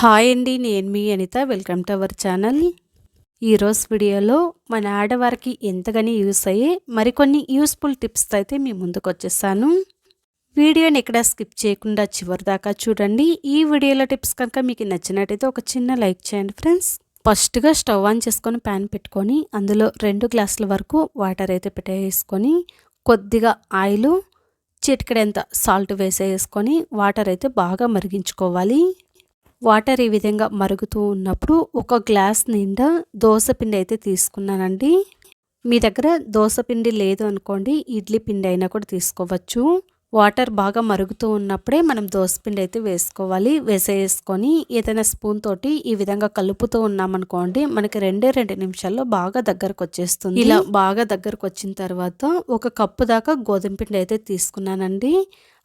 Hi అండి నేను మీ Anitha. Welcome to our channel ఈరోజు వీడియోలో మన ఆడవారికి ఎంతగానో యూస్ అయ్యే మరికొన్ని యూస్ఫుల్ టిప్స్తో అయితే మీ ముందుకు వచ్చేసాను వీడియోని ఎక్కడ స్కిప్ చేయకుండా చివరి దాకా చూడండి. ఈ వీడియోలో టిప్స్ కనుక మీకు నచ్చినట్టయితే ఒక చిన్న లైక్ చేయండి ఫ్రెండ్స్. ఫస్ట్గా స్టవ్ ఆన్ చేసుకొని ప్యాన్ పెట్టుకొని అందులో రెండు గ్లాసుల వరకు వాటర్ అయితే పెట్టేసుకొని కొద్దిగా ఆయిల్ చిటికడంత సాల్ట్ వేసేసుకొని వాటర్ అయితే బాగా మరిగించుకోవాలి. వాటర్ ఈ విధంగా మరుగుతూ ఉన్నప్పుడు ఒక గ్లాస్ నిండా దోశపిండి అయితే తీసుకున్నానండి. మీ దగ్గర దోశపిండి లేదు అనుకోండి ఇడ్లీ పిండి అయినా కూడా తీసుకోవచ్చు. వాటర్ బాగా మరుగుతూ ఉన్నప్పుడే మనం దోసపిండి అయితే వేసుకోవాలి. వేసేసుకొని ఏదైనా స్పూన్ తోటి ఈ విధంగా కలుపుతూ ఉన్నామనుకోండి మనకి రెండే రెండు నిమిషాల్లో బాగా దగ్గరకు వచ్చేస్తుంది. ఇలా బాగా దగ్గరకు వచ్చిన తర్వాత ఒక కప్పు దాకా గోధుమ పిండి అయితే తీసుకున్నానండి.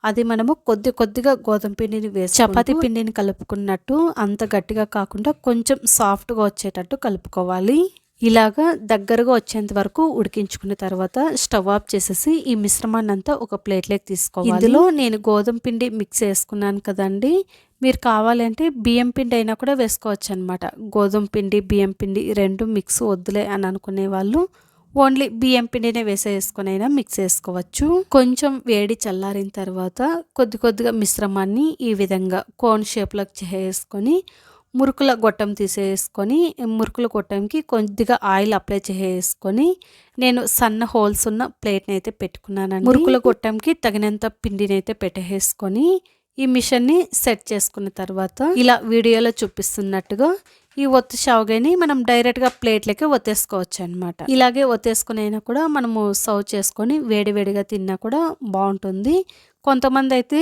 అది మనము కొద్ది కొద్దిగా గోధుమ పిండిని వేసి చపాతి పిండిని కలుపుకున్నట్టు అంత గట్టిగా కాకుండా కొంచెం సాఫ్ట్గా వచ్చేటట్టు కలుపుకోవాలి. ఇలాగా దగ్గరగా వచ్చేంత వరకు ఉడికించుకున్న తర్వాత స్టవ్ ఆఫ్ చేసేసి ఈ మిశ్రమాన్ని అంతా ఒక ప్లేట్లోకి తీసుకోవాలి. ఇందులో నేను గోధుమ పిండి మిక్స్ చేసుకున్నాను కదండి. మీరు కావాలంటే బియ్యం పిండి అయినా కూడా వేసుకోవచ్చు అనమాట గోధుమ పిండి బియ్యం పిండి రెండు మిక్స్ వద్దులే అని అనుకునే వాళ్ళు ఓన్లీ బియ్యం పిండినే వేసేసుకొని అయినా మిక్స్ చేసుకోవచ్చు. కొంచెం వేడి చల్లారిన తర్వాత కొద్ది కొద్దిగా మిశ్రమాన్ని ఈ విధంగా కోన్ షేప్లోకి చేసుకొని మురుకుల గొట్టం తీసేసుకొని మురుకుల గొట్టంకి కొద్దిగా ఆయిల్ అప్లై చేసుకొని నేను సన్న హోల్స్ ఉన్న ప్లేట్ని అయితే పెట్టుకున్నాను మురుకుల గొట్టంకి తగినంత పిండిని అయితే పెట్టేసుకొని ఈ మిషన్ని సెట్ చేసుకున్న తర్వాత ఇలా వీడియోలో చూపిస్తున్నట్టుగా ఈ ఒత్తి షావుగాని మనం డైరెక్ట్గా ప్లేట్లకి ఒత్తేసుకోవచ్చు అనమాట ఇలాగే ఒత్తేసుకునైనా కూడా మనము సర్వ్ చేసుకొని వేడివేడిగా తిన్నా కూడా బాగుంటుంది. కొంతమంది అయితే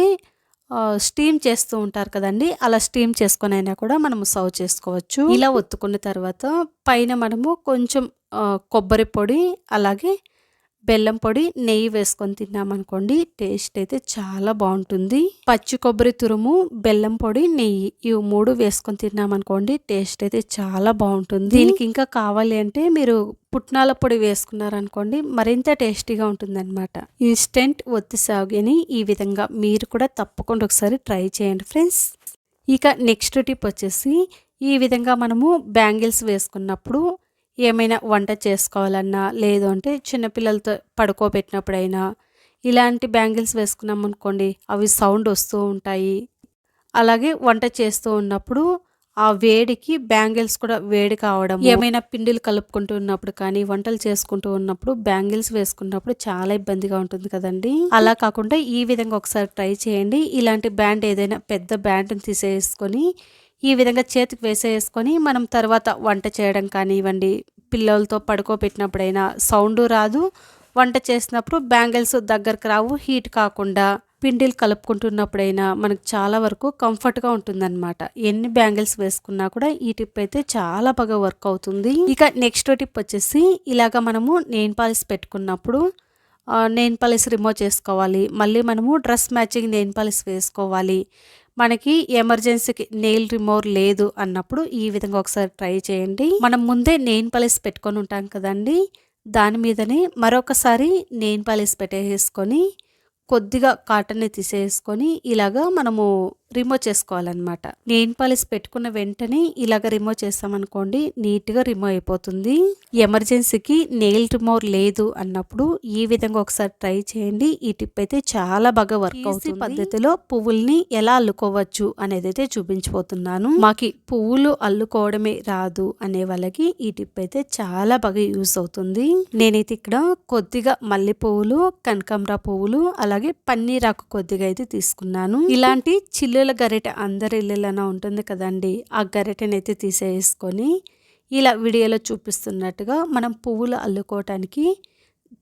స్టీమ్ చేస్తూ ఉంటారు కదండి. అలా స్టీమ్ చేసుకొని అయినా కూడా మనము సర్వ్ చేసుకోవచ్చు. ఇలా ఒత్తుకున్న తర్వాత పైన మనము కొంచెం కొబ్బరి పొడి అలాగే బెల్లం పొడి నెయ్యి వేసుకొని తిన్నామనుకోండి టేస్ట్ అయితే చాలా బాగుంటుంది. పచ్చి కొబ్బరి తురుము బెల్లం పొడి నెయ్యి ఇవి మూడు వేసుకొని తిన్నామనుకోండి టేస్ట్ అయితే చాలా బాగుంటుంది. దీనికి ఇంకా కావాలి అంటే మీరు పుట్నాల పొడి వేసుకున్నారనుకోండి మరింత టేస్టీగా ఉంటుంది అనమాట ఇన్స్టెంట్ ఒత్తి సాగిని ఈ విధంగా మీరు కూడా తప్పకుండా ఒకసారి ట్రై చేయండి ఫ్రెండ్స్. ఇక నెక్స్ట్ టిప్ వచ్చేసి ఈ విధంగా మనము బ్యాంగిల్స్ వేసుకున్నప్పుడు ఏమైనా వంట చేసుకోవాలన్నా లేదు అంటే చిన్నపిల్లలతో పడుకోబెట్టినప్పుడైనా ఇలాంటి బ్యాంగిల్స్ వేసుకున్నాం అనుకోండి అవి సౌండ్ వస్తూ ఉంటాయి. అలాగే వంట చేస్తూ ఉన్నప్పుడు ఆ వేడికి బ్యాంగిల్స్ కూడా వేడి కావడం ఏమైనా పిండిలు కలుపుకుంటూ ఉన్నప్పుడు కానీ వంటలు చేసుకుంటూ ఉన్నప్పుడు బ్యాంగిల్స్ వేసుకున్నప్పుడు చాలా ఇబ్బందిగా ఉంటుంది కదండి. అలా కాకుండా ఈ విధంగా ఒకసారి ట్రై చేయండి. ఇలాంటి బ్యాండ్ ఏదైనా పెద్ద బ్యాండ్ని తీసేసుకొని ఈ విధంగా చేతికి వేసేసుకొని మనం తర్వాత వంట చేయడం కానివ్వండి పిల్లలతో పడుకోబెట్టినప్పుడైనా సౌండ్ రాదు. వంట చేసినప్పుడు బ్యాంగిల్స్ దగ్గరకు రావు హీట్ కాకుండా పిండిలు కలుపుకుంటున్నప్పుడైనా మనకు చాలా వరకు కంఫర్ట్గా ఉంటుందన్నమాట. ఎన్ని బ్యాంగిల్స్ వేసుకున్నా కూడా ఈ టిప్ అయితే చాలా బాగా వర్క్ అవుతుంది. ఇక నెక్స్ట్ టిప్ వచ్చేసి ఇలాగ మనము నెయిన్ పాలిస్ పెట్టుకున్నప్పుడు నెయిన్ పాలిస్ రిమూవ్ చేసుకోవాలి. మళ్ళీ మనము డ్రెస్ మ్యాచింగ్ నెయిన్ పాలిస్ వేసుకోవాలి. మనకి ఎమర్జెన్సీకి నెయిల్ రిమోర్ లేదు అన్నప్పుడు ఈ విధంగా ఒకసారి ట్రై చేయండి. మనం ముందే నెయిన్ పాలిస్ పెట్టుకొని ఉంటాం కదండి. దాని మీదనే మరొకసారి నెయిన్ పాలిస్ పెట్టేసుకొని కొద్దిగా కాటన్ని తీసేసుకొని ఇలాగా మనము రిమూవ్ చేసుకోవాలన్నమాట. నెయిన్ పాలిస్ పెట్టుకున్న వెంటనే ఇలాగ రిమూవ్ చేస్తామనుకోండి నీట్గా రిమూవ్ అయిపోతుంది. ఎమర్జెన్సీకి నెయిల్ రిమూవ్ లేదు అన్నప్పుడు ఈ విధంగా ఒకసారి ట్రై చేయండి. ఈ టిప్ అయితే చాలా బాగా వర్క్ అవుతుంది. పద్ధతిలో పువ్వుల్ని ఎలా అల్లుకోవచ్చు అనేది అయితే చూపించబోతున్నాను. మాకి పువ్వులు అల్లుకోవడమే రాదు అనే వాళ్ళకి ఈ టిప్ అయితే చాలా బాగా యూస్ అవుతుంది. నేనైతే ఇక్కడ కొద్దిగా మల్లె పువ్వులు కనకాంబర పువ్వులు అలాగే పన్నీరాకు కొద్దిగా అయితే తీసుకున్నాను. ఇలాంటి చిల్లు ఇల్లుల గరిటె అందరి ఇళ్ళలోనే ఉంటుంది కదండి. ఆ గరిటెనైతే తీసేసుకొని ఇలా వీడియోలో చూపిస్తున్నట్టుగా మనం పువ్వులు అల్లుకోవటానికి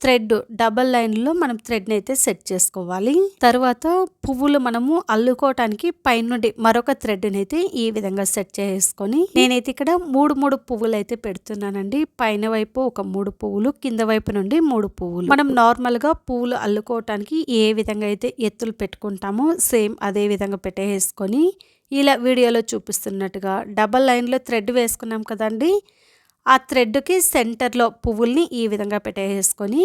థ్రెడ్ డబల్ లైన్లో మనం థ్రెడ్ని అయితే సెట్ చేసుకోవాలి. తర్వాత పువ్వులు మనము అల్లుకోవటానికి పైనుండి మరొక థ్రెడ్ని అయితే ఈ విధంగా సెట్ చేసుకొని నేనైతే ఇక్కడ మూడు మూడు పువ్వులు అయితే పెడుతున్నానండి. పైన వైపు ఒక మూడు పువ్వులు కింద వైపు నుండి మూడు పువ్వులు. మనం నార్మల్గా పువ్వులు అల్లుకోవటానికి ఏ విధంగా అయితే ఎత్తులు పెట్టుకుంటామో సేమ్ అదే విధంగా పెట్టేసుకొని ఇలా వీడియోలో చూపిస్తున్నట్టుగా డబల్ లైన్లో థ్రెడ్ వేసుకున్నాం కదండి. ఆ థ్రెడ్కి సెంటర్లో పువ్వుల్ని ఈ విధంగా పెట్టేసుకొని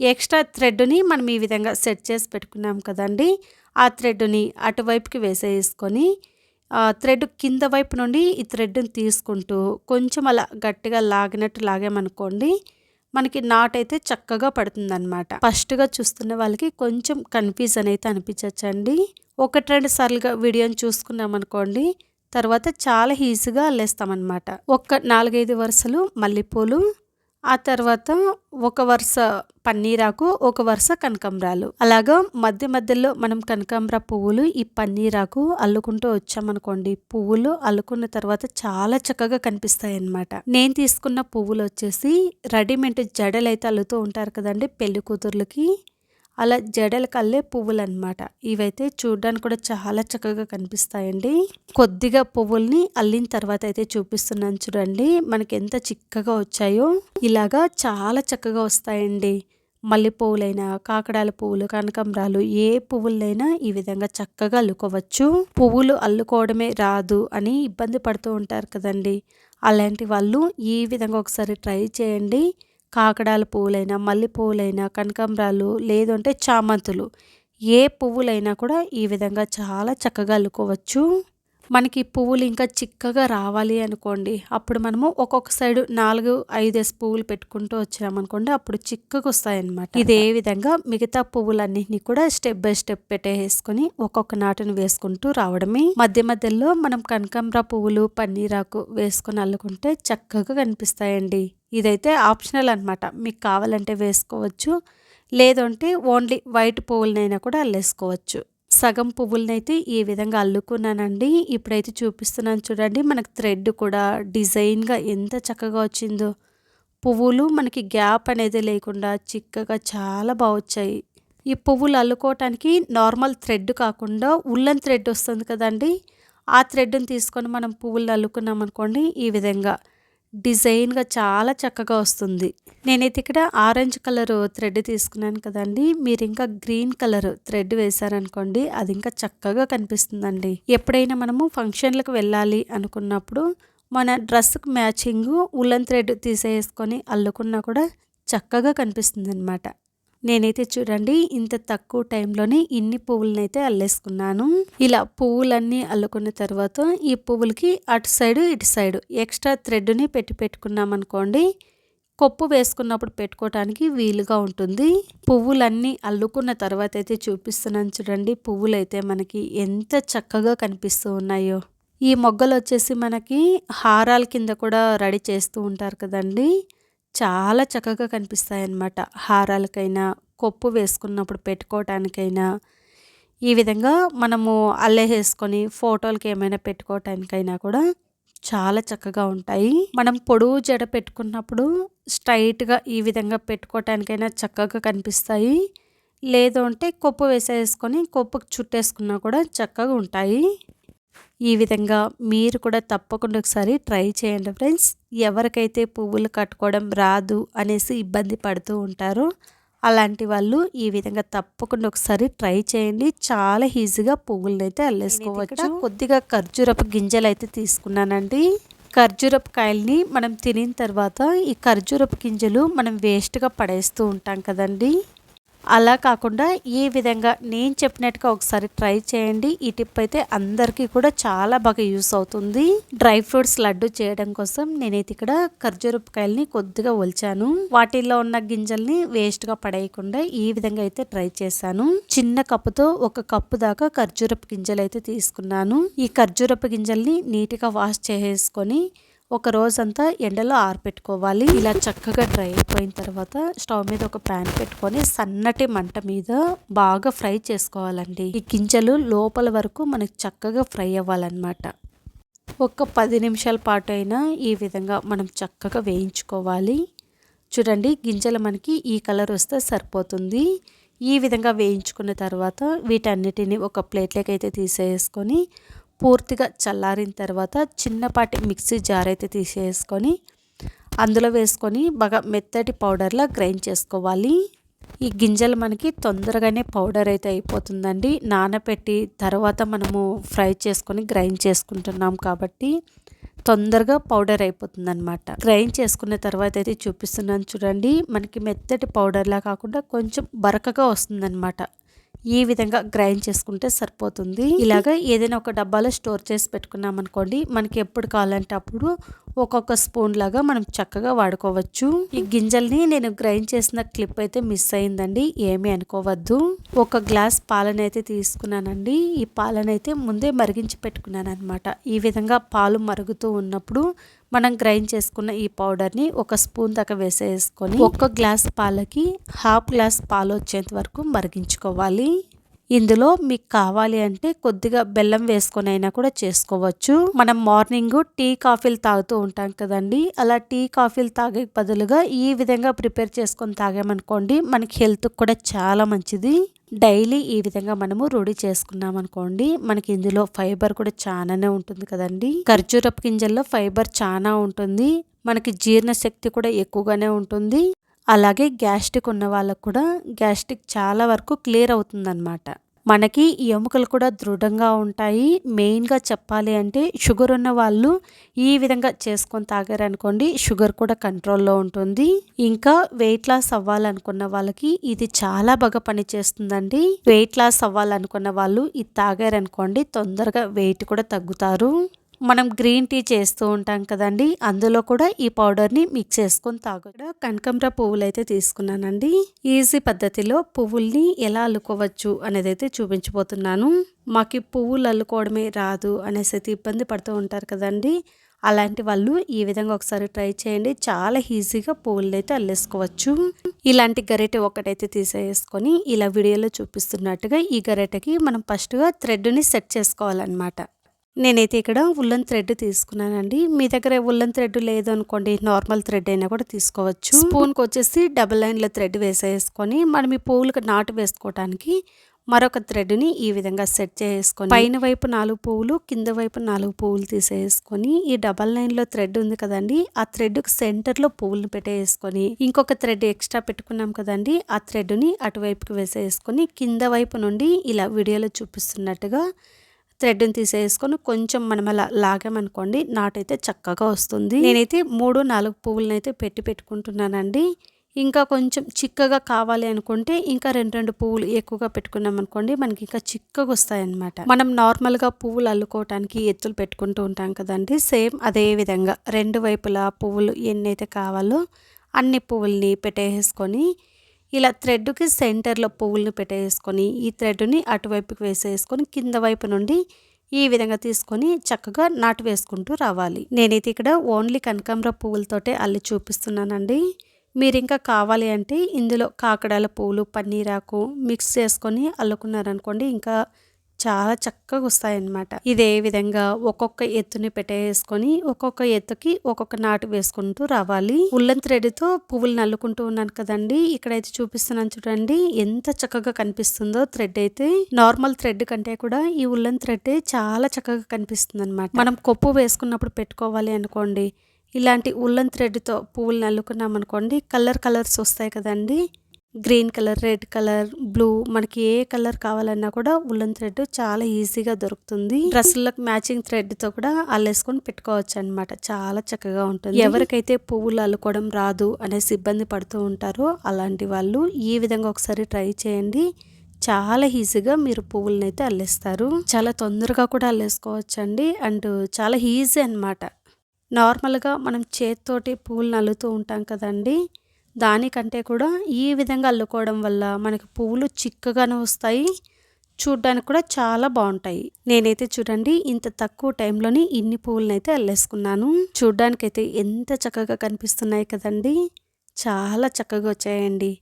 ఎక్స్ట్రా థ్రెడ్ని మనం ఈ విధంగా సెట్ చేసి పెట్టుకున్నాం కదండి ఆ థ్రెడ్ని అటువైపుకి వేసేసుకొని థ్రెడ్ కింద వైపు నుండి ఈ థ్రెడ్ని తీసుకుంటూ కొంచెం అలా గట్టిగా లాగినట్టు లాగామనుకోండి మనకి నాట్ అయితే చక్కగా పడుతుంది అనమాట ఫస్ట్గా చూస్తున్న వాళ్ళకి కొంచెం కన్ఫ్యూజన్ అయితే అనిపించచ్చండి. ఒకటి రెండు సార్లుగా వీడియోని చూసుకున్నాం అనుకోండి తర్వాత చాలా ఈజీగా అల్లేస్తామన్నమాట. ఒక నాలుగైదు వరుసలు మల్లెపూలు ఆ తర్వాత ఒక వరుస పన్నీరాకు ఒక వరుస కనకాంబరాలు. అలాగా మధ్య మధ్యలో మనం కనకాంబర పువ్వులు ఈ పన్నీరాకు అల్లుకుంటూ వచ్చామనుకోండి పువ్వులు అల్లుకున్న తర్వాత చాలా చక్కగా కనిపిస్తాయి అన్నమాట నేను తీసుకున్న పువ్వులు వచ్చేసి రెడీమేడ్ జడలు అయితే అల్లుతూ ఉంటారు కదండి పెళ్ళి కూతుర్లకి అలా జడలు కల్లే పువ్వులు అనమాట ఇవైతే చూడడానికి కూడా చాలా చక్కగా కనిపిస్తాయండి. కొద్దిగా పువ్వుల్ని అల్లిన తర్వాత అయితే చూపిస్తున్నాను చూడండి. మనకి ఎంత చిక్కగా వచ్చాయో. ఇలాగా చాలా చక్కగా వస్తాయండి. మల్లె పువ్వులైనా కాకడాల పువ్వులు కనకంబరాలు ఏ పువ్వులైనా ఈ విధంగా చక్కగా అల్లుకోవచ్చు. పువ్వులు అల్లుకోవడమే రాదు అని ఇబ్బంది పడుతూ ఉంటారు కదండి. అలాంటి వాళ్ళు ఈ విధంగా ఒకసారి ట్రై చేయండి. కాకడాల పువ్వులైనా మల్లె పువ్వులైనా కనకాంబరాలు లేదంటే చామంతులు. ఏ పువ్వులైనా కూడా ఈ విధంగా చాలా చక్కగా అల్లుకోవచ్చు. మనకి పువ్వులు ఇంకా చిక్కగా రావాలి అనుకోండి అప్పుడు మనము ఒక్కొక్క సైడ్ నాలుగు ఐదేసి పువ్వులు పెట్టుకుంటూ వచ్చామనుకోండి అప్పుడు చిక్కగా వస్తాయన్నమాట. ఇదే విధంగా మిగతా పువ్వులన్నింటినీ కూడా స్టెప్ బై స్టెప్ పెట్టేసుకొని ఒక్కొక్క నాటును వేసుకుంటూ రావడమే. మధ్య మధ్యలో మనం కనకాంబర పువ్వులు పన్నీరాకు వేసుకొని అల్లుకుంటే చక్కగా కనిపిస్తాయండి. ఇదైతే ఆప్షనల్ అనమాట మీకు కావాలంటే వేసుకోవచ్చు. లేదంటే ఓన్లీ వైట్ పువ్వులనైనా కూడా అల్లేసుకోవచ్చు. సగం పువ్వులనైతే ఈ విధంగా అల్లుకున్నానండి. ఇప్పుడైతే చూపిస్తున్నాను చూడండి. మనకు థ్రెడ్ కూడా డిజైన్గా ఎంత చక్కగా వచ్చిందో. పువ్వులు మనకి గ్యాప్ అనేది లేకుండా చిక్కగా చాలా బాగా వచ్చాయి. ఈ పువ్వులు అల్లుకోవటానికి నార్మల్ థ్రెడ్ కాకుండా ఉల్లన్ థ్రెడ్ వస్తుంది కదండి. ఆ థ్రెడ్ని తీసుకొని మనం పువ్వులు అల్లుకున్నాం అనుకోండి ఈ విధంగా. డిజైన్గా చాలా చక్కగా వస్తుంది. నేనైతే ఇక్కడ ఆరెంజ్ కలర్ థ్రెడ్ తీసుకున్నాను కదండి. మీరు ఇంకా గ్రీన్ కలర్ థ్రెడ్ వేశారనుకోండి అది ఇంకా చక్కగా కనిపిస్తుందండి. ఎప్పుడైనా మనము ఫంక్షన్లకు వెళ్ళాలి అనుకున్నప్పుడు మన డ్రెస్కి మ్యాచింగ్ ఉల్లన్ థ్రెడ్ తీసేసుకొని అల్లుకున్నా కూడా చక్కగా కనిపిస్తుంది అనమాట నేనైతే చూడండి ఇంత తక్కువ టైంలోనే ఇన్ని పువ్వులను అయితే అల్లేసుకున్నాను. ఇలా పువ్వులన్నీ అల్లుకున్న తర్వాత ఈ పువ్వులకి అటు సైడు ఇటు సైడు ఎక్స్ట్రా థ్రెడ్ని పెట్టి పెట్టుకున్నాం అనుకోండి కొప్పు వేసుకున్నప్పుడు పెట్టుకోవటానికి వీలుగా ఉంటుంది. పువ్వులన్నీ అల్లుకున్న తర్వాత అయితే చూపిస్తున్నాను చూడండి పువ్వులు అయితే మనకి ఎంత చక్కగా కనిపిస్తూ ఉన్నాయో. ఈ మొగ్గలు వచ్చేసి మనకి హారాల కింద కూడా రెడీ చేస్తూ ఉంటారు కదండీ. చాలా చక్కగా కనిపిస్తాయి అన్నమాట హారాలకైనా కొప్పు వేసుకున్నప్పుడు పెట్టుకోవటానికైనా. ఈ విధంగా మనము అల్లేసేసుకొని ఫోటోలకి ఏమైనా పెట్టుకోవటానికైనా కూడా చాలా చక్కగా ఉంటాయి. మనం పొడువు జడ పెట్టుకున్నప్పుడు స్ట్రైట్గా ఈ విధంగా పెట్టుకోవటానికైనా చక్కగా కనిపిస్తాయి. లేదు అంటే కొప్పు వేసేసుకొని కొప్పుకు చుట్టేసుకున్నా కూడా చక్కగా ఉంటాయి. ఈ విధంగా మీరు కూడా తప్పకుండా ఒకసారి ట్రై చేయండి ఫ్రెండ్స్. ఎవరికైతే పువ్వులు కట్టుకోవడం రాదు అనేసి ఇబ్బంది పడుతూ ఉంటారో అలాంటి వాళ్ళు ఈ విధంగా తప్పకుండా ఒకసారి ట్రై చేయండి. చాలా ఈజీగా పువ్వులను అయితే అల్లేసుకోవచ్చు. కొద్దిగా ఖర్జూరపు గింజలు అయితే తీసుకున్నానండి. ఖర్జూరపు కాయల్ని మనం తినిన తర్వాత ఈ ఖర్జూరపు గింజలు మనం వేస్ట్గా పడేస్తూ ఉంటాం కదండి. అలా కాకుండా ఈ విధంగా నేను చెప్పినట్టుగా ఒకసారి ట్రై చేయండి. ఈ టిప్ అయితే అందరికీ కూడా చాలా బాగా యూస్ అవుతుంది. డ్రై ఫ్రూట్స్ లడ్డు చేయడం కోసం నేనైతే ఇక్కడ ఖర్జూరపకాయల్ని కొద్దిగా ఒలిచాను. వాటిల్లో ఉన్న గింజల్ని వేస్ట్గా పడేయకుండా ఈ విధంగా అయితే ట్రై చేశాను. చిన్న కప్పుతో ఒక కప్పు దాకా ఖర్జూరపు గింజలు అయితే తీసుకున్నాను. ఈ ఖర్జూరపు గింజల్ని నీట్గా వాష్ చేసేసుకొని ఒక రోజంతా ఎండలో ఆరపెట్టుకోవాలి. ఇలా చక్కగా డ్రై అయిపోయిన తర్వాత స్టవ్ మీద ఒక ప్యాన్ పెట్టుకొని సన్నటి మంట మీద బాగా ఫ్రై చేసుకోవాలండి. ఈ గింజలు లోపల వరకు మనకి చక్కగా ఫ్రై అవ్వాలన్నమాట. ఒక పది నిమిషాల పాటు అయినా ఈ విధంగా మనం చక్కగా వేయించుకోవాలి. చూడండి గింజలు మనకి ఈ కలర్ వస్తే సరిపోతుంది. ఈ విధంగా వేయించుకున్న తర్వాత వీటన్నిటిని ఒక ప్లేట్లోకి అయితే తీసేసుకొని పూర్తిగా చల్లారిన తర్వాత చిన్నపాటి మిక్సీ జార్ అయితే తీసేసుకొని అందులో వేసుకొని బాగా మెత్తటి పౌడర్లా గ్రైండ్ చేసుకోవాలి. ఈ గింజలు మనకి తొందరగానే పౌడర్ అయితే అయిపోతుందండి. నానబెట్టి తర్వాత మనము ఫ్రై చేసుకొని గ్రైండ్ చేసుకుంటున్నాం కాబట్టి తొందరగా పౌడర్ అయిపోతుందన్నమాట. గ్రైండ్ చేసుకున్న తర్వాత అయితే చూపిస్తున్నాను చూడండి. మనకి మెత్తటి పౌడర్లా కాకుండా కొంచెం బరకగా వస్తుందన్నమాట. ఈ విధంగా గ్రైండ్ చేసుకుంటే సరిపోతుంది. ఇలాగ ఏదైనా ఒక డబ్బాలో స్టోర్ చేసి పెట్టుకున్నాం అనుకోండి మనకి ఎప్పుడు కావాలంటే అప్పుడు ఒక్కొక్క స్పూన్ లాగా మనం చక్కగా వాడుకోవచ్చు. ఈ గింజల్ని నేను గ్రైండ్ చేసిన క్లిప్ అయితే మిస్ అయిందండి ఏమీ అనుకోవద్దు. ఒక గ్లాస్ పాలనైతే తీసుకున్నానండి. ఈ పాలనైతే ముందే మరిగించి పెట్టుకున్నాను అనమాట ఈ విధంగా పాలు మరుగుతూ ఉన్నప్పుడు మనం గ్రైండ్ చేసుకున్న ఈ పౌడర్ని ఒక స్పూన్ దాకా వేసేసుకొని ఒక్క గ్లాస్ పాలకి హాఫ్ గ్లాస్ పాలు వచ్చేంత వరకు మరిగించుకోవాలి. ఇందులో మీకు కావాలి అంటే కొద్దిగా బెల్లం వేసుకొని అయినా కూడా చేసుకోవచ్చు. మనం మార్నింగ్ టీ కాఫీలు తాగుతూ ఉంటాం కదండి. అలా టీ కాఫీలు తాగే బదులుగా ఈ విధంగా ప్రిపేర్ చేసుకొని తాగామనుకోండి మనకి హెల్త్కి కూడా చాలా మంచిది. డైలీ ఈ విధంగా మనము రూఢి చేసుకున్నాం అనుకోండి మనకి ఇందులో ఫైబర్ కూడా చాలానే ఉంటుంది కదండి. ఖర్జూరపు గింజల్లో ఫైబర్ చాలా ఉంటుంది. మనకి జీర్ణశక్తి కూడా ఎక్కువగానే ఉంటుంది. అలాగే గ్యాస్ట్రిక్ ఉన్న వాళ్ళకు కూడా గ్యాస్ట్రిక్ చాలా వరకు క్లియర్ అవుతుందన్నమాట. మనకి ఎముకలు కూడా దృఢంగా ఉంటాయి. మెయిన్గా చెప్పాలి అంటే షుగర్ ఉన్న వాళ్ళు ఈ విధంగా చేసుకొని తాగారనుకోండి షుగర్ కూడా కంట్రోల్లో ఉంటుంది. ఇంకా వెయిట్ లాస్ అవ్వాలనుకున్న వాళ్ళకి ఇది చాలా బాగా పనిచేస్తుందండి వెయిట్ లాస్ అవ్వాలనుకున్న వాళ్ళు ఇది తాగారనుకోండి తొందరగా వెయిట్ కూడా తగ్గుతారు. మనం గ్రీన్ టీ చేస్తూ ఉంటాం కదండి అందులో కూడా ఈ పౌడర్ని మిక్స్ చేసుకొని తాగడ కనకంబర పువ్వులు అయితే తీసుకున్నానండి. ఈజీ పద్ధతిలో పువ్వుల్ని ఎలా అల్లుకోవచ్చు అనేది అయితే చూపించబోతున్నాను. మాకు పువ్వులు అల్లుకోవడమే రాదు అనేసి అయితే ఇబ్బంది పడుతూ ఉంటారు కదండి అలాంటి వాళ్ళు ఈ విధంగా ఒకసారి ట్రై చేయండి. చాలా ఈజీగా పువ్వులు అయితే అల్లేసుకోవచ్చు. ఇలాంటి గరిటె ఒకటైతే తీసేసుకొని ఇలా వీడియోలో చూపిస్తున్నట్టుగా ఈ గరిటెకి మనం ఫస్ట్గా థ్రెడ్ని సెట్ చేసుకోవాలన్నమాట. నేనైతే ఇక్కడ ఉల్లన్ థ్రెడ్ తీసుకున్నానండి. మీ దగ్గర ఉల్లన్ థ్రెడ్ లేదు అనుకోండి నార్మల్ థ్రెడ్ అయినా కూడా తీసుకోవచ్చు. స్పూన్కి వచ్చేసి డబుల్ లైన్లో థ్రెడ్ వేసేసుకొని మనం ఈ పువ్వులకు నాటు వేసుకోవడానికి మరొక థ్రెడ్ని ఈ విధంగా సెట్ చేసుకొని పైన వైపు నాలుగు పువ్వులు కింద వైపు నాలుగు పువ్వులు తీసేసుకొని ఈ డబల్ లైన్లో థ్రెడ్ ఉంది కదండి ఆ థ్రెడ్కి సెంటర్లో పువ్వులను పెట్టేసుకొని ఇంకొక థ్రెడ్ ఎక్స్ట్రా పెట్టుకున్నాం కదండి ఆ థ్రెడ్ని అటువైపుకి వేసేసుకొని కింద వైపు నుండి ఇలా వీడియోలో చూపిస్తున్నట్టుగా థ్రెడ్ని తీసేసుకొని కొంచెం మనం అలా లాగామనుకోండి నాటైతే చక్కగా వస్తుంది. నేనైతే మూడు నాలుగు పువ్వులను అయితే పెట్టి పెట్టుకుంటున్నానండి. ఇంకా కొంచెం చిక్కగా కావాలి అనుకుంటే ఇంకా రెండు రెండు పువ్వులు ఎక్కువగా పెట్టుకున్నాం అనుకోండి మనకి ఇంకా చిక్కగా వస్తాయన్నమాట. మనం నార్మల్గా పువ్వులు అల్లుకోవటానికి ఎత్తులు పెట్టుకుంటూ ఉంటాం కదండి. సేమ్ అదే విధంగా రెండు వైపులా పువ్వులు ఎన్నైతే కావాలో అన్ని పువ్వుల్ని పెట్టేసుకొని ఇలా థ్రెడ్కి సెంటర్లో పువ్వులను పెట్టేసుకొని ఈ థ్రెడ్ని అటువైపుకి వేసేసుకొని కింద వైపు నుండి ఈ విధంగా తీసుకొని చక్కగా నాటు వేసుకుంటూ రావాలి. నేనైతే ఇక్కడ ఓన్లీ కనకాంబర పువ్వులతోటే అల్లి చూపిస్తున్నానండి. మీరు ఇంకా కావాలి అంటే ఇందులో కాకడాల పువ్వులు పన్నీరాకు మిక్స్ చేసుకొని అల్లుకున్నారనుకోండి ఇంకా చాలా చక్కగా వస్తాయన్నమాట. ఇదే విధంగా ఒక్కొక్క ఎత్తుని పెట్టేసుకొని ఒక్కొక్క ఎత్తుకి ఒక్కొక్క నాటు వేసుకుంటూ రావాలి. ఉల్లన్ థ్రెడ్తో పువ్వులు నల్లుకుంటూ ఉన్నాను కదండి. ఇక్కడైతే చూపిస్తున్నాను చూడండి. ఎంత చక్కగా కనిపిస్తుందో థ్రెడ్ అయితే. నార్మల్ థ్రెడ్ కంటే కూడా ఈ ఉల్లన్ థ్రెడ్ చాలా చక్కగా కనిపిస్తుంది అనమాట మనం కొప్పు వేసుకున్నప్పుడు పెట్టుకోవాలి అనుకోండి. ఇలాంటి ఉల్లన్ థ్రెడ్తో పువ్వులు నల్లుకున్నాం అనుకోండి కలర్ కలర్స్ వస్తాయి కదండి. Green colour red colour blue మనకి ఏ కలర్ కావాలన్నా కూడా ఉల్లన్ థ్రెడ్ చాలా ఈజీగా దొరుకుతుంది. డ్రెస్సులకు మ్యాచింగ్ థ్రెడ్తో కూడా అల్లేసుకొని పెట్టుకోవచ్చు అనమాట చాలా చక్కగా ఉంటుంది. ఎవరికైతే పువ్వులు అల్లుకోవడం రాదు అనేసి ఇబ్బంది పడుతూ ఉంటారో అలాంటి వాళ్ళు ఈ విధంగా ఒకసారి ట్రై చేయండి. చాలా ఈజీగా మీరు పువ్వులను అయితే అల్లేస్తారు. చాలా తొందరగా కూడా అల్లేసుకోవచ్చండి. అండ్ చాలా ఈజీ అనమాట నార్మల్గా మనం చేతితోటి పువ్వులను అల్లుతూ ఉంటాం కదండీ. దానికంటే కూడా ఈ విధంగా అల్లుకోవడం వల్ల మనకి పువ్వులు చిక్కగానే వస్తాయి. చూడ్డానికి కూడా చాలా బాగుంటాయి. నేనైతే చూడండి ఇంత తక్కువ టైంలోని ఇన్ని పువ్వులను అయితే అల్లేసుకున్నాను. చూడ్డానికైతే ఎంత చక్కగా కనిపిస్తున్నాయి కదండి. చాలా చక్కగా వచ్చాయండి.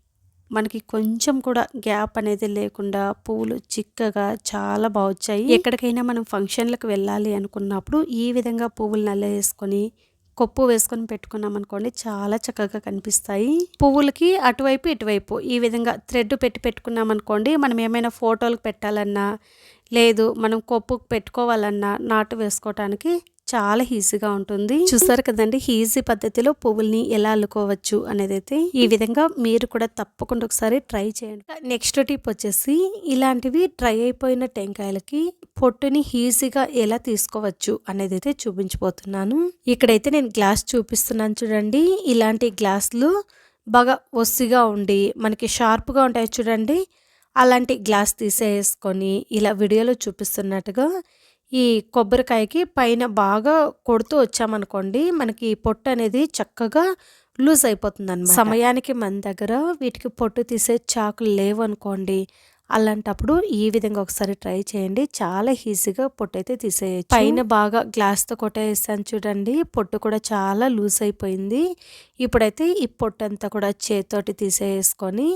మనకి కొంచెం కూడా గ్యాప్ అనేది లేకుండా పువ్వులు చిక్కగా చాలా బాగా వచ్చాయి ఎక్కడికైనా మనం ఫంక్షన్లకు వెళ్ళాలి అనుకున్నప్పుడు ఈ విధంగా పువ్వులు అల్లేసుకొని కొప్పు వేసుకొని పెట్టుకున్నాం అనుకోండి చాలా చక్కగా కనిపిస్తాయి. పువ్వులకి అటువైపు ఇటువైపు ఈ విధంగా థ్రెడ్ పెట్టి పెట్టుకున్నాం అనుకోండి మనం ఏమైనా ఫోటోలకు పెట్టాలన్నా లేదు మనం కొప్పుకు పెట్టుకోవాలన్నా నాటు వేసుకోవటానికి చాలా ఈజీగా ఉంటుంది. చూసారు కదండి ఈజీ పద్ధతిలో పువ్వుల్ని ఎలా అల్లుకోవచ్చు అనేది అయితే ఈ విధంగా మీరు కూడా తప్పకుండా ఒకసారి ట్రై చేయండి. నెక్స్ట్ టిప్ వచ్చేసి ఇలాంటివి డ్రై అయిపోయిన టెంకాయలకి పొట్టుని ఈజీగా ఎలా తీసుకోవచ్చు అనేది అయితే చూపించబోతున్నాను. ఇక్కడైతే నేను గ్లాస్ చూపిస్తున్నాను చూడండి. ఇలాంటి గ్లాసులు బాగా ఒస్సిగా ఉండి మనకి షార్ప్గా ఉంటాయి చూడండి. అలాంటి గ్లాస్ తీసేసుకొని ఇలా వీడియోలో చూపిస్తున్నట్టుగా ఈ కొబ్బరికాయకి పైన బాగా కొడుతూ వచ్చామనుకోండి మనకి పొట్టు అనేది చక్కగా లూజ్ అయిపోతుంది అనమాట సమయానికి మన దగ్గర వీటికి పొట్టు తీసే చాకులు లేవు అనుకోండి అలాంటప్పుడు ఈ విధంగా ఒకసారి ట్రై చేయండి. చాలా ఈజీగా పొట్టు అయితే తీసేయచ్చు. పైన బాగా గ్లాస్తో కొట్టేసాను చూడండి పొట్టు కూడా చాలా లూజ్ అయిపోయింది. ఇప్పుడైతే ఈ పొట్టు అంతా కూడా చేతితోటి తీసేసుకొని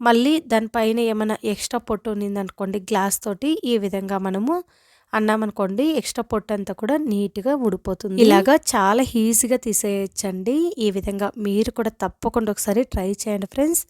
మళ్ళీ దానిపైన ఏమైనా ఎక్స్ట్రా పొట్టు ఉన్నిందనుకోండి గ్లాస్ తోటి ఈ విధంగా మనము అన్నామనుకోండి ఎక్స్ట్రా పొట్టు అంతా కూడా నీట్గా ఊడిపోతుంది. ఇలాగా చాలా ఈజీగా తీసేయచ్చండి. ఈ విధంగా మీరు కూడా తప్పకుండా ఒకసారి ట్రై చేయండి ఫ్రెండ్స్.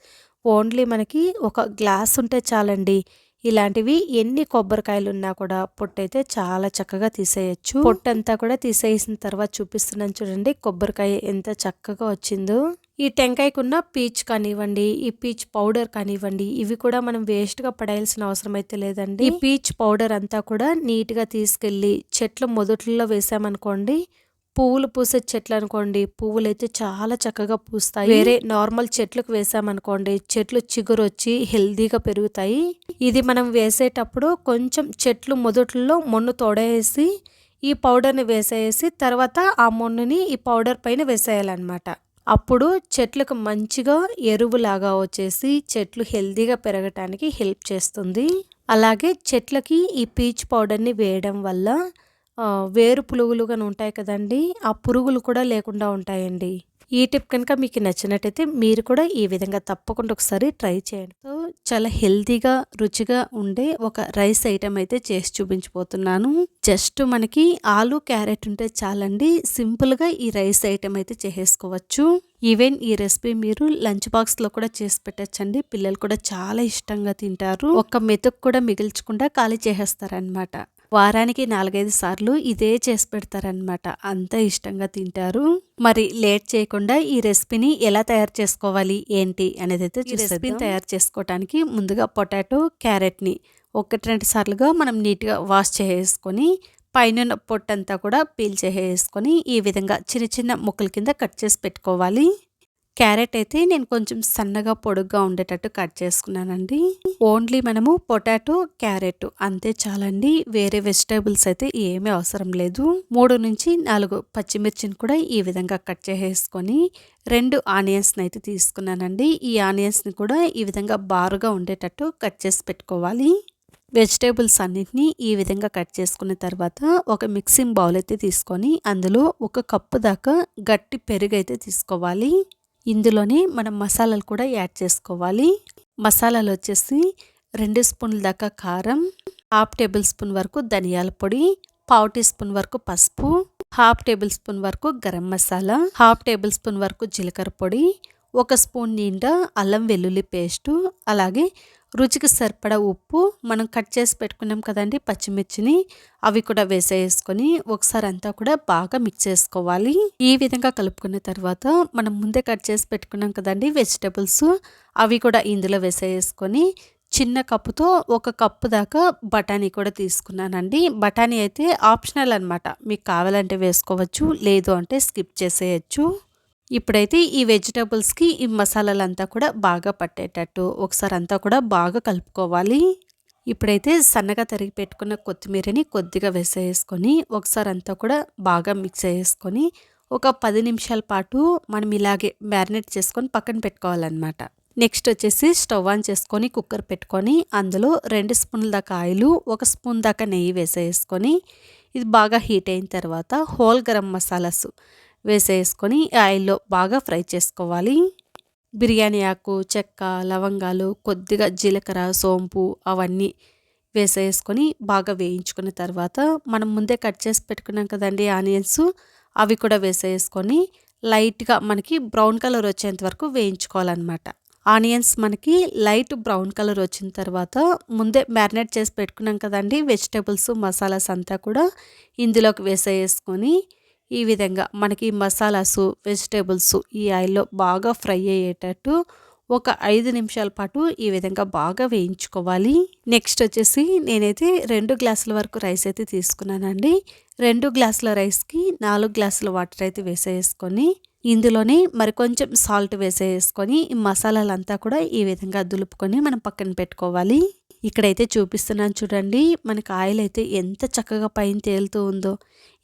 ఓన్లీ మనకి ఒక గ్లాస్ ఉంటే చాలండి. ఇలాంటివి ఎన్ని కొబ్బరికాయలు ఉన్నా కూడా పొట్టు అయితే చాలా చక్కగా తీసేయచ్చు. పొట్టు అంతా కూడా తీసేసిన తర్వాత చూపిస్తున్నాను చూడండి కొబ్బరికాయ ఎంత చక్కగా వచ్చిందో. ఈ టెంకాయకున్న పీచ్ కానివ్వండి ఈ పీచ్ పౌడర్ కానివ్వండి ఇవి కూడా మనం వేస్ట్గా పడేయాల్సిన అవసరం అయితే లేదండి. ఈ పీచ్ పౌడర్ అంతా కూడా నీట్గా తీసుకెళ్ళి చెట్లు మొదట్లో వేసామనుకోండి పువ్వులు పూసే చెట్లు అనుకోండి పువ్వులు అయితే చాలా చక్కగా పూస్తాయి. వేరే నార్మల్ చెట్లకు వేసామనుకోండి చెట్లు చిగురు వచ్చి హెల్దీగా పెరుగుతాయి. ఇది మనం వేసేటప్పుడు కొంచెం చెట్లు మొదట్లో మొన్ను తోడేసి ఈ పౌడర్ని వేసేసి తర్వాత ఆ మొన్నుని ఈ పౌడర్ పైన వేసేయాలన్నమాట. అప్పుడు చెట్లకు మంచిగా ఎరువులాగా వచ్చేసి చెట్లు హెల్దీగా పెరగటానికి హెల్ప్ చేస్తుంది. అలాగే చెట్లకి ఈ పీచ్ పౌడర్ని వేయడం వల్ల వేరు పురుగులుగాను ఉంటాయి కదండి. ఆ పురుగులు కూడా లేకుండా ఉంటాయండి. ఈ టిప్ కనుక మీకు నచ్చినట్టయితే మీరు కూడా ఈ విధంగా తప్పకుండా ఒకసారి ట్రై చేయండి. సో చాలా హెల్తీగా రుచిగా ఉండే ఒక రైస్ ఐటెం అయితే చేసి చూపించిపోతున్నాను జస్ట్ మనకి ఆలు క్యారెట్ ఉంటే చాలండి. సింపుల్గా ఈ రైస్ ఐటెం అయితే చేసేసుకోవచ్చు. ఈవెన్ ఈ రెసిపీ మీరు లంచ్ బాక్స్లో కూడా చేసి పెట్టచ్చండి. పిల్లలు కూడా చాలా ఇష్టంగా తింటారు. ఒక మెతుకు కూడా మిగిల్చకుండా ఖాళీ చేసేస్తారనమాట వారానికి నాలుగైదు సార్లు ఇదే చేసి పెడతారనమాట అంత ఇష్టంగా తింటారు. మరి లేట్ చేయకుండా ఈ రెసిపీని ఎలా తయారు చేసుకోవాలి? ఏంటి? అనేది అయితే ఈ రెసిపీని తయారు చేసుకోవడానికి ముందుగా పొటాటో క్యారెట్ని ఒకటి రెండు సార్లుగా మనం నీట్గా వాష్ చేసుకొని పైన పొట్టంతా కూడా పీల్ చేసేసుకొని ఈ విధంగా చిన్న చిన్న ముక్కల కింద కట్ చేసి పెట్టుకోవాలి. క్యారెట్ అయితే నేను కొంచెం సన్నగా పొడుగ్గా ఉండేటట్టు కట్ చేసుకున్నానండి. ఓన్లీ మనము పొటాటో క్యారెట్ అంతే చాలండి. వేరే వెజిటేబుల్స్ అయితే ఏమీ అవసరం లేదు. మూడు నుంచి నాలుగు పచ్చిమిర్చిని కూడా ఈ విధంగా కట్ చేసేసుకొని రెండు ఆనియన్స్ని అయితే తీసుకున్నానండి. ఈ ఆనియన్స్ని కూడా ఈ విధంగా బారుగా ఉండేటట్టు కట్ చేసి పెట్టుకోవాలి. వెజిటేబుల్స్ అన్నింటినీ ఈ విధంగా కట్ చేసుకున్న తర్వాత ఒక మిక్సింగ్ బౌల్ అయితే తీసుకొని అందులో ఒక కప్పు దాకా గట్టి పెరుగు అయితే తీసుకోవాలి. ఇందులోనే మనం మసాలాలు కూడా యాడ్ చేసుకోవాలి. మసాలాలు వచ్చేసి రెండు స్పూన్ల దాకా కారం హాఫ్ టేబుల్ స్పూన్ వరకు ధనియాల పొడి పావు టీ స్పూన్ వరకు పసుపు హాఫ్ టేబుల్ స్పూన్ వరకు garam masala half tablespoon వరకు జీలకర్ర పొడి ఒక స్పూన్ నిండా అల్లం వెల్లుల్లి పేస్టు అలాగే రుచికి సరిపడా ఉప్పు మనం కట్ చేసి పెట్టుకున్నాం కదండి పచ్చిమిర్చిని అవి కూడా వేసేసుకొని ఒకసారి అంతా కూడా బాగా మిక్స్ చేసుకోవాలి. ఈ విధంగా కలుపుకున్న తర్వాత మనం ముందే కట్ చేసి పెట్టుకున్నాం కదండి వెజిటబుల్స్ అవి కూడా ఇందులో వేసేసుకొని చిన్న కప్పుతో ఒక కప్పు దాకా బఠానీ కూడా తీసుకున్నానండి. బఠానీ అయితే ఆప్షనల్ అనమాట మీకు కావాలంటే వేసుకోవచ్చు లేదు అంటే స్కిప్ చేసేయచ్చు. ఇప్పుడైతే ఈ వెజిటబుల్స్కి ఈ మసాలాలంతా కూడా బాగా పట్టేటట్టు ఒకసారి అంతా కూడా బాగా కలుపుకోవాలి. ఇప్పుడైతే సన్నగా తరిగి పెట్టుకున్న కొత్తిమీరని కొద్దిగా వేసేసుకొని ఒకసారి అంతా కూడా బాగా మిక్స్ చేసుకొని ఒక పది నిమిషాల పాటు మనం ఇలాగే మ్యారినేట్ చేసుకొని పక్కన పెట్టుకోవాలన్నమాట. నెక్స్ట్ వచ్చేసి స్టవ్ ఆన్ చేసుకొని కుక్కర్ పెట్టుకొని అందులో రెండు స్పూన్ల దాకా ఆయిలు ఒక స్పూన్ దాకా నెయ్యి వేసేసుకొని ఇది బాగా హీట్ అయిన తర్వాత హోల్ గరం మసాలాస్. వేసేసుకొని ఆయిల్లో బాగా ఫ్రై చేసుకోవాలి. బిర్యానీ ఆకు చెక్క లవంగాలు కొద్దిగా జీలకర్ర సోంపు అవన్నీ వేసేసుకొని బాగా వేయించుకున్న తర్వాత మనం ముందే కట్ చేసి పెట్టుకున్నాం కదండి ఆనియన్స్ అవి కూడా వేసేసుకొని లైట్గా మనకి బ్రౌన్ కలర్ వచ్చేంత వరకు వేయించుకోవాలన్నమాట. ఆనియన్స్ మనకి లైట్ బ్రౌన్ కలర్ వచ్చిన తర్వాత ముందే మ్యారినేట్ చేసి పెట్టుకున్నాం కదండి వెజిటేబుల్స్ మసాలాస్ అంతా కూడా ఇందులోకి వేసేసుకొని ఈ విధంగా మనకి మసాలాసు వెజిటేబుల్స్ ఈ ఆయిల్లో బాగా ఫ్రై అయ్యేటట్టు ఒక ఐదు నిమిషాల పాటు ఈ విధంగా బాగా వేయించుకోవాలి. నెక్స్ట్ వచ్చేసి నేనైతే రెండు గ్లాసుల వరకు రైస్ అయితే తీసుకున్నానండి. రెండు గ్లాసుల రైస్కి నాలుగు గ్లాసుల వాటర్ అయితే వేసేసుకొని ఇందులోనే మరి కొంచెం సాల్ట్ వేసేసుకొని ఈ మసాలాలంతా కూడా ఈ విధంగా దులుపుకొని మనం పక్కన పెట్టుకోవాలి. ఇక్కడైతే చూపిస్తున్నాను చూడండి మనకి ఆయిల్ అయితే ఎంత చక్కగా పైన తేలుతూ ఉందో.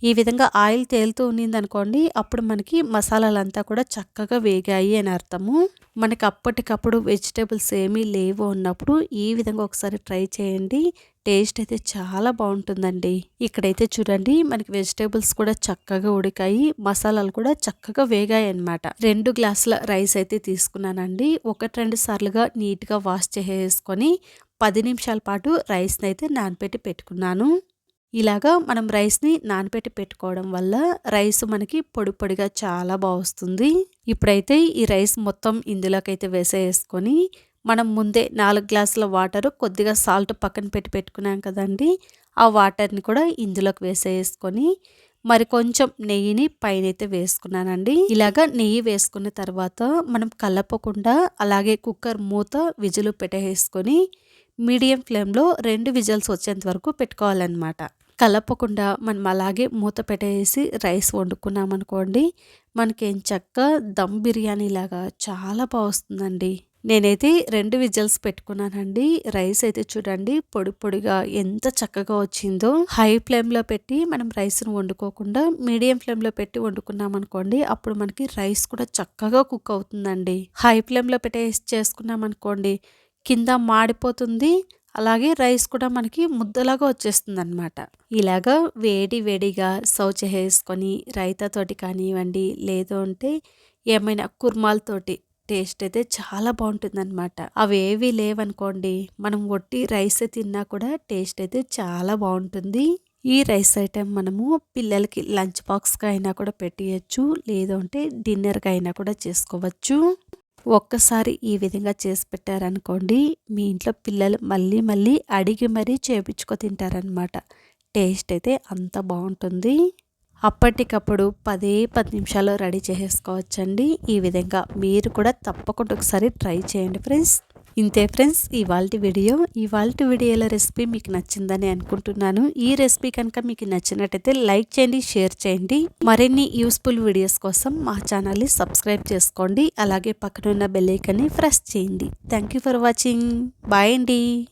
ఈ విధంగా ఆయిల్ తేలుతూ ఉన్నింది అనుకోండి అప్పుడు మనకి మసాలాలంతా కూడా చక్కగా వేగాయి అని అర్థము. మనకి అప్పటికప్పుడు వెజిటేబుల్స్ ఏమీ లేవు అన్నప్పుడు ఈ విధంగా ఒకసారి ట్రై చేయండి. టేస్ట్ అయితే చాలా బాగుంటుందండి. ఇక్కడైతే చూడండి మనకి వెజిటేబుల్స్ కూడా చక్కగా ఉడికాయి మసాలాలు కూడా చక్కగా వేగాయి అనమాట రెండు గ్లాసుల రైస్ అయితే తీసుకున్నానండి. ఒకటి రెండు సార్లుగా నీట్గా వాష్ చేసేసుకొని పది నిమిషాల పాటు రైస్ని అయితే నానపెట్టి పెట్టుకున్నాను. ఇలాగా మనం రైస్ని నానబెట్టి పెట్టుకోవడం వల్ల రైస్ మనకి పొడి పొడిగా చాలా బాగుస్తుంది ఇప్పుడైతే ఈ రైస్ మొత్తం ఇందులోకి అయితే వేసేసుకొని మనం ముందే నాలుగు గ్లాసుల వాటర్ కొద్దిగా సాల్ట్ పక్కన పెట్టి పెట్టుకున్నాం కదండి. ఆ వాటర్ని కూడా ఇందులోకి వేసేసుకొని మరి కొంచెం నెయ్యిని పైన అయితే వేసుకున్నానండి. ఇలాగా నెయ్యి వేసుకున్న తర్వాత మనం కలపకుండా అలాగే కుక్కర్ మూత విజులు పెట్టేసుకొని మీడియం ఫ్లేమ్లో రెండు విజల్స్ వచ్చేంత వరకు పెట్టుకోవాలన్నమాట. కలపకుండా మనం అలాగే మూత పెట్టేసి రైస్ వండుకున్నాం అనుకోండి మనకేం చక్క దమ్ బిర్యానీ లాగా చాలా బాగుస్తుందండి. నేనైతే రెండు విజల్స్ పెట్టుకున్నానండి. రైస్ అయితే చూడండి పొడి పొడిగా ఎంత చక్కగా వచ్చిందో. హై ఫ్లేమ్లో పెట్టి మనం రైస్ను వండుకోకుండా మీడియం ఫ్లేమ్లో పెట్టి వండుకున్నాం అనుకోండి అప్పుడు మనకి రైస్ కూడా చక్కగా కుక్ అవుతుందండి. హై ఫ్లేమ్లో పెట్టేసి చేసుకున్నాం అనుకోండి కింద మాడిపోతుంది అలాగే రైస్ కూడా మనకి ముద్దలాగా వచ్చేస్తుంది అనమాట ఇలాగా వేడి వేడిగా సౌ చేసుకొని రైతాతోటి కానివ్వండి లేదు అంటే ఏమైనా కుర్మాలతోటి టేస్ట్ అయితే చాలా బాగుంటుంది అనమాట అవి ఏవి లేవనుకోండి మనం వట్టి రైస్ తిన్నా కూడా టేస్ట్ అయితే చాలా బాగుంటుంది. ఈ రైస్ ఐటెం మనము పిల్లలకి లంచ్ బాక్స్గా అయినా కూడా పెట్టేయచ్చు లేదంటే డిన్నర్గా అయినా కూడా చేసుకోవచ్చు. ఒక్కసారి ఈ విధంగా చేసి పెట్టారనుకోండి మీ ఇంట్లో పిల్లలు మళ్ళీ మళ్ళీ అడిగి మరీ చేపించుకో తింటారనమాట టేస్ట్ అయితే అంత బాగుంటుంది. అప్పటికప్పుడు పదే పది నిమిషాలు రెడీ చేసేసుకోవచ్చండి. ఈ విధంగా మీరు కూడా తప్పకుండా ఒకసారి ట్రై చేయండి ఫ్రెండ్స్. ఇంతే ఫ్రెండ్స్ ఇవాళ వీడియో. ఇవాళ వీడియోల రెసిపీ మీకు నచ్చిందని అనుకుంటున్నాను. ఈ రెసిపీ కనుక మీకు నచ్చినట్టయితే లైక్ చేయండి షేర్ చేయండి. మరిన్ని యూస్ఫుల్ వీడియోస్ కోసం మా ఛానల్ని సబ్స్క్రైబ్ చేసుకోండి. అలాగే పక్కనున్న బెల్లైకన్ని ప్రెస్ చేయండి. Thank for watching. బాయ్ అండి.